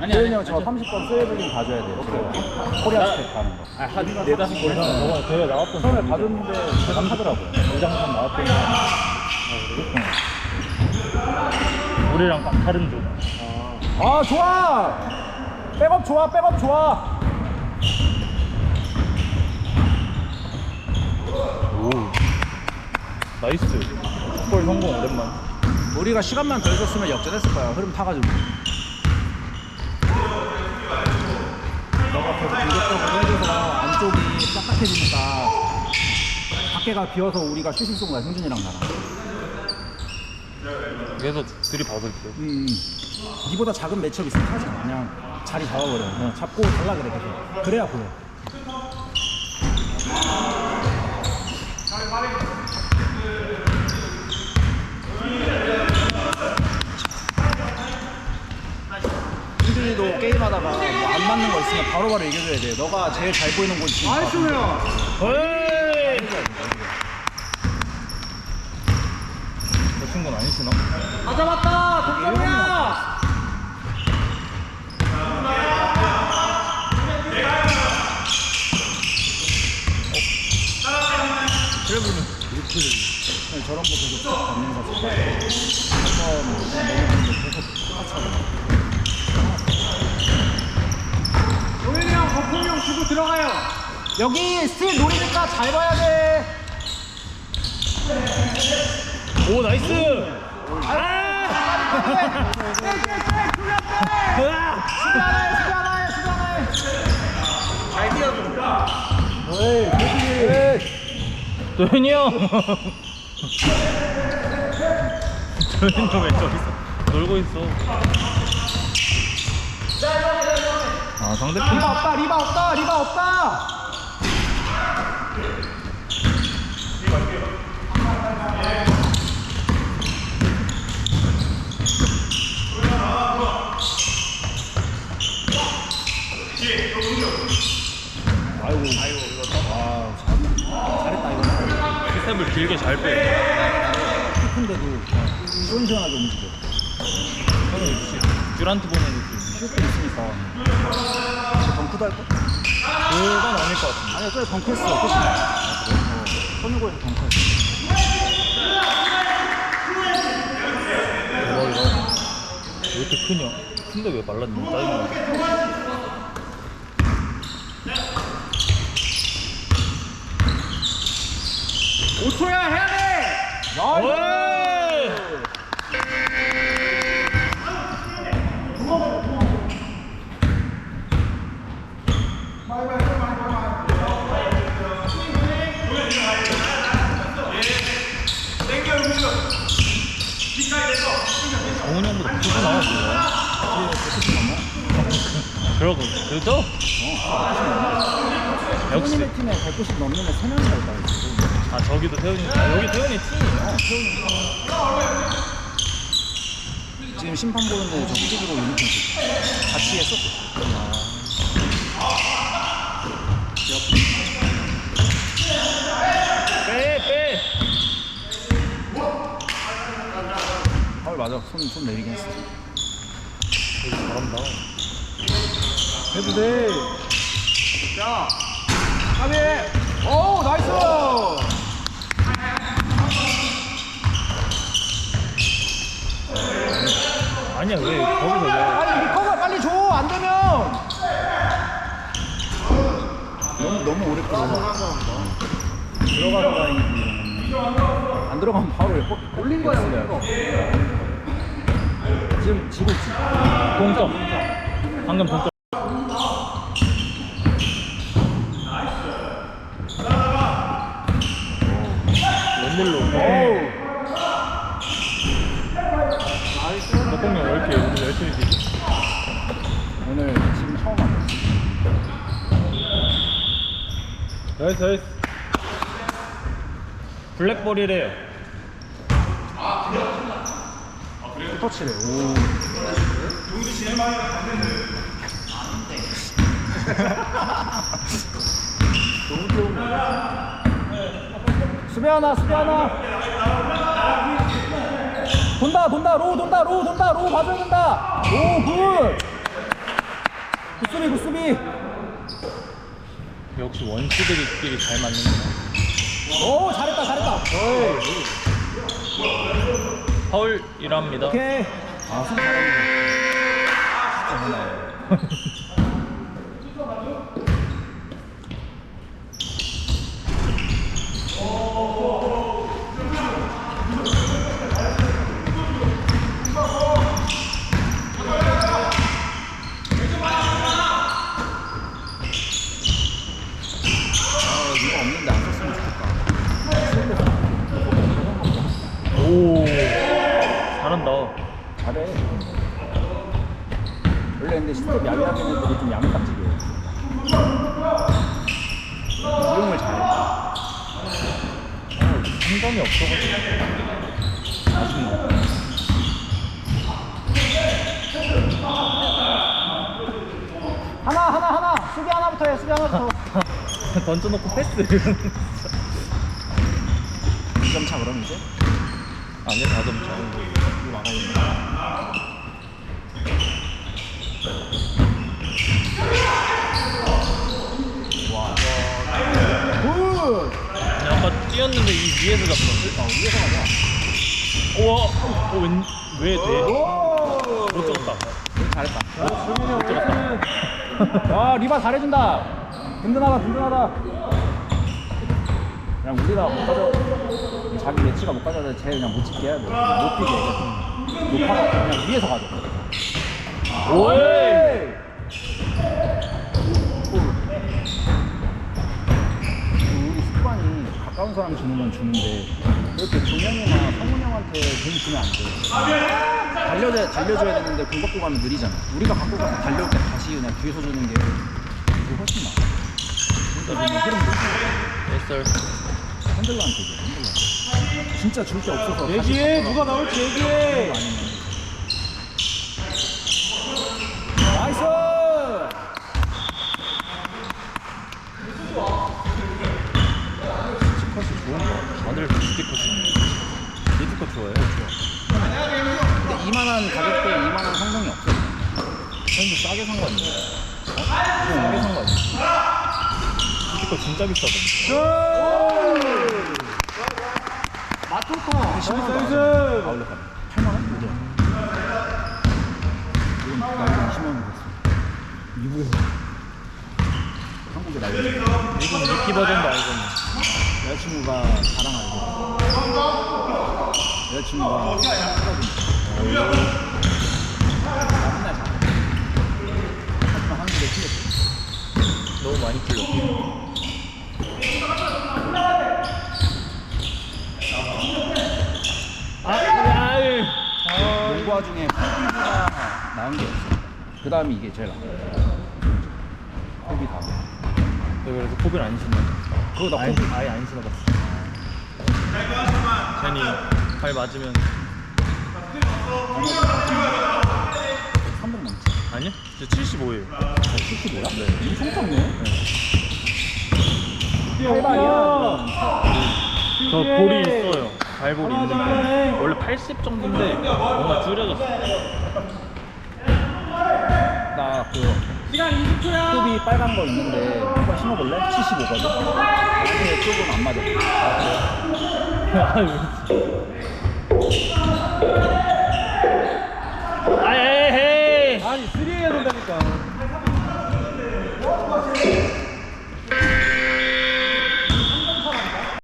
아니 세현이 아니 형저 30번 스웨블링 봐줘야 돼요. 저 코리아 스텝 가는 거. 한 네다섯 번 했어 너가 대회 나왔던 처음에 봐줬는데 대답하더라고요. 이장판 나왔더니 우리랑 딱 다른 조. 아 좋아 백업 좋아 백업 좋아 오. 나이스. 골 성공 오랜만. 우리가 시간만 더 줬으면 역전했을 거야 흐름 타가지고 너가 계속 공격적으로 해줘서 안쪽이 딱딱해지니까 밖에가 비어서 우리가 슛을 쏜 거야 승준이랑 나랑 그래서 둘이 받을게. 음, 니보다 작은 매치업 있으면 하지 마. 그냥 자리 잡아버려 그냥 잡고 달라 그래 계속 그래야 보여 승준이도 게임하다가 뭐 안 맞는 거 있으면 바로바로 얘기해줘야 돼. 너가 제일 잘 보이는 곳이 나이스 형! 저 친구는 아니시나? 다 잡았다. 독점이야. 트래블은 저런 거 계속 쭉 받는 거 좋다 한번 먹으면 계속 똑같이 하고 도현이 형, 거품이 형 주고 들어가요. 여기 스틸 노리니까 잘 봐야 돼. 오 나이스! 아! 잘 뛰어준다. 어이, 그지. 도현이 형! 도현이 형왜 저기 있어? 놀고 있어. 아 상대편 리바 없다, 리바 없다, 리바 없다. 아이고, 아이고, 이거 아, 잘했다. 잘했다, 이거. 스텝을 길게 잘 빼. 깊은데도 시원시원하게 움직여. 듀란트 보는 슛도 있으니까. 덩크도 할 거? 그건 아닐 것 같은데. 아니야, 저기 덩크했어. 아, 그래? 어, 선유고에서 덩크했어. 왜 이렇게 크냐? 큰데 왜 말랐냐? 짜증나. 5초야 해야 돼. 어이! 정훈이 형보다 크구 나왔어요. 그러고 그죠? 역시 팀의 팀에 190 넘는 애 3명이나 있다. 지금. 아 저기도 태훈이 아, 여기 태훈이 팀이에요. 지금 심판 보는데 저 후지기로 유니폼 같이 했었어. 빼 빼. 아 맞아. 손, 손 내리긴 했어. 잘한다. 해도 돼. 자, 까비. 오, 나이스. 아니야 왜 거기서 왜? 아니 리커가 빨리 줘. 안 되면. 너무 너무 오래 끌어. 들어가서 다행이지. 안 들어가면 바로 골- 골린 거야. 지금 지고 있지. 동점. 방금 동점. 웬일로? 덕공이 왜 이렇게 오늘 열심히 뛰지? 오늘 지금 처음 왔어. 나이스 나이스. 블랙볼이래요. 터치래. 오. 너무 좋은데. 수비 하나, 수비 하나. 돈다 돈다 로우 돈다 로우 돈다 로우 봐줘야 된다 오 굿 굿수비 굿수비 역시 원시들끼리 잘 맞는구나. 오 잘했다 잘했다 어이 파울이랍니다. 오케이. 아손 잘했네 진짜 아, 이거 없는데 안 썼으면 좋겠다. 오 잘해. 원래 근데 스텝 야비하는 애들이 좀 야무딱지게. 이용을 잘해. 상관이 없어가지고 아쉽네. 하나 하나 하나 수비 하나부터 해 수비 하나부터. 던져놓고 패스. 2점 차 그럼 이제. 아니야 다점 차. 이거 막아야 아까 뛰었는데 이 위에서 잡던데. 아 위에서 가자. 우와. 어, 웬, 왜 돼? 오. 못 잡았다. 잘했다. 못 잡았다. 와 리바 잘해준다. 든든하다 든든하다. 그냥 우리가 못 가져 자기 매치가 못 가져도 쟤 그냥 못 찍게 해야 돼. 못 뛰게. 높아가 그냥 위에서 가져. 오이. 우리 습관이 가까운 사람 주는 건 주는데 이렇게 종현이나 성훈 형한테 돈 주면 안 돼. 달려줘야, 달려줘야 되는데 공 받고 가면 느리잖아. 우리가 갖고 가서 달려올 때 다시 그냥 뒤에서 주는 게 훨씬 나아. 그러니까 그냥 흐름 끊고 됐어. 핸들러한테 줘. 진짜 줄 게 없어서 얘기해. 누가 나올지 얘기해. 나이스! 스티커스 좋은 거. 다들 스티커스. 스티커 좋아해. 근데 이만한 가격대에 이만한 성능이 없어. 형도 싸게 산 거 아니야? 어? 싸게 산거 아니야? 스티커 진짜 비싸던데. 마토타 나이스 나이스 아울렛 가면 8만 원? 그죠? 이건 나 이거 20만 원 줬어. 미국에서 한국에 날려. 이건 리키 버전도 알거든. 여자친구가 자랑하고 여자친구가 사다준다. 나 맨날 자랑. 하지만 한국에 틀렸어. 너무 많이 풀렸어. 아, 아유. 아, 농구화 중에 코비가 나은 게 없어. 그 다음이 이게 제일 나아. 코비 다음. 내가 그래서 코비를 안 신어. 그거 나 아예, 코비 아예 안 신어봤어. 괜히 발 맞으면 300 넘지. 아니야? 진짜 75예요. 70이야? 네. 엄청 작네. 뛰어 저 볼이 있어요. 발볼이 있는데 원래 80 정도인데 뭔가 줄여졌어. 나 그 시간 20초야 톱이 빨간 거 있는데 한번 신어볼래? 75거든? 근데 쪽은 안 맞아. 아유, 아이, 아니 3 해야 된다니까